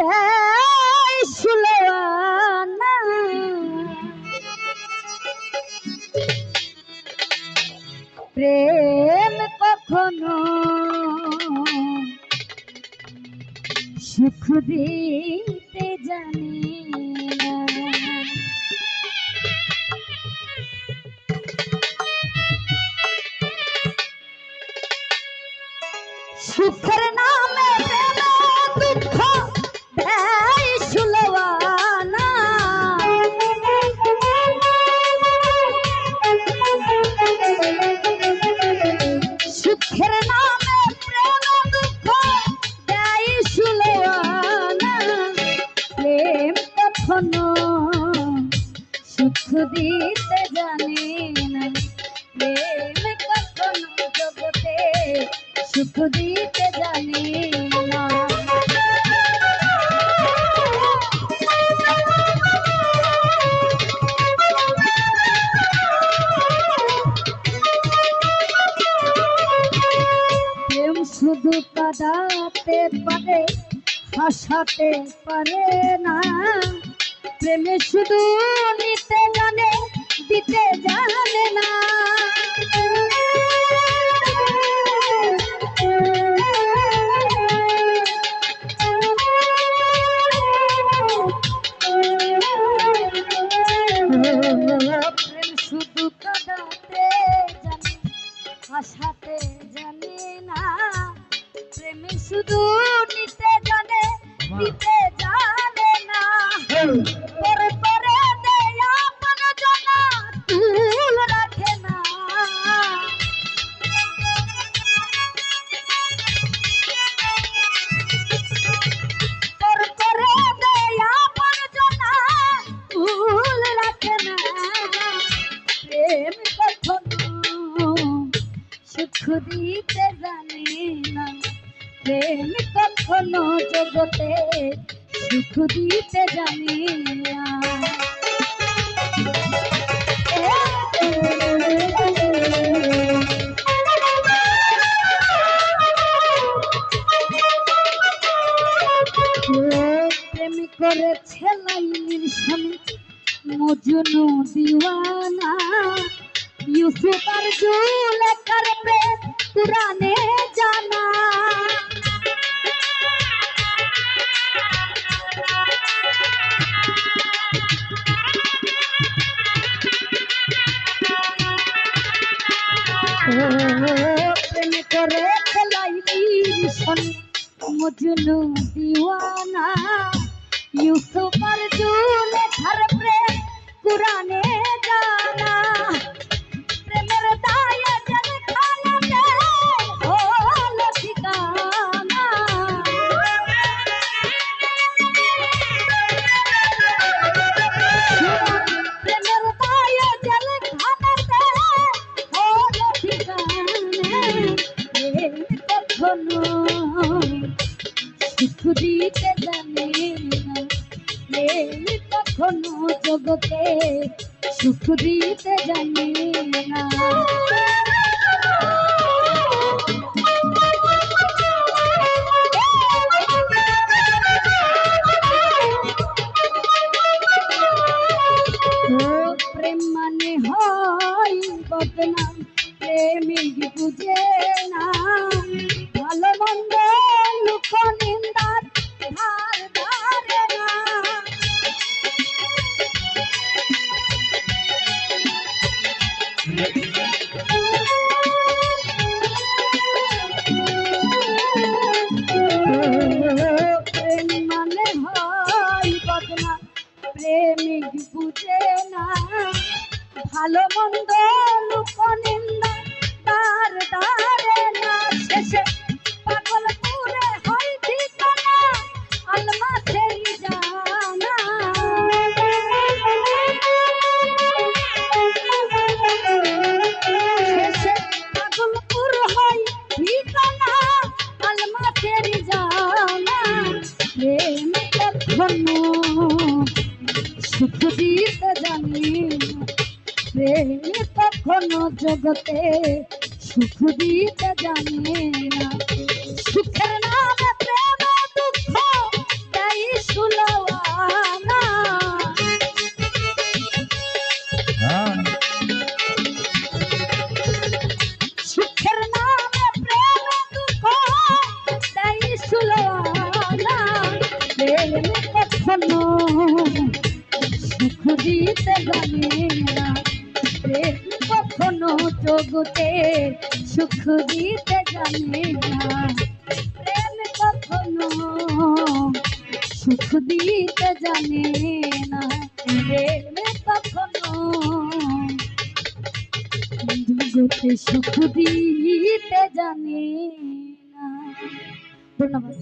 দেয় সুলোয়ানা প্রেম কখনো সুখ দিতে জানি না। সুখের নামে সুখ দিতে জানে না প্রেম কখনো জগতে সুখ দিতে জানে না। শুধু কাঁদাতে পারে, হাসাতে পারে না। প্রেমে শুধু নিতে জানে দিতে জানে না। প্রেম শুধু না। শুধু দিতে না। সুখ দিতে জানে না প্রেম কখনো জগতে সুখ দিতে জানে না প্রেম করেছে লাইলির স্বামী মজনু দিওয়ানা ইউসুফ আর জুলেখার প্রেম পুরানে জানা। প্রেম করে খেলাইলির স্বামী মজনু দিওয়ানা। ইউসুফ আর জুলেখার প্রেম পুরানে কখনো জগতে সুখ দিতে জানে না। প্রেম মানে হয় বদনাম প্রেমিক বুঝে প্রেমিক বুঝে না ভালো মন্দ লোক নিন্দা তার দারে না শেষে প্রেম কখনো জগতে সুখ দিতে জানে না সুখের নামে দিতে জানে না। প্রেম কখনো জগতে সুখ দিতে জানে না। প্রেম কখনো সুখ দিতে জানে না। প্রেম কখনো জগতে সুখ দিতে জানে না। ধন্যবাদ।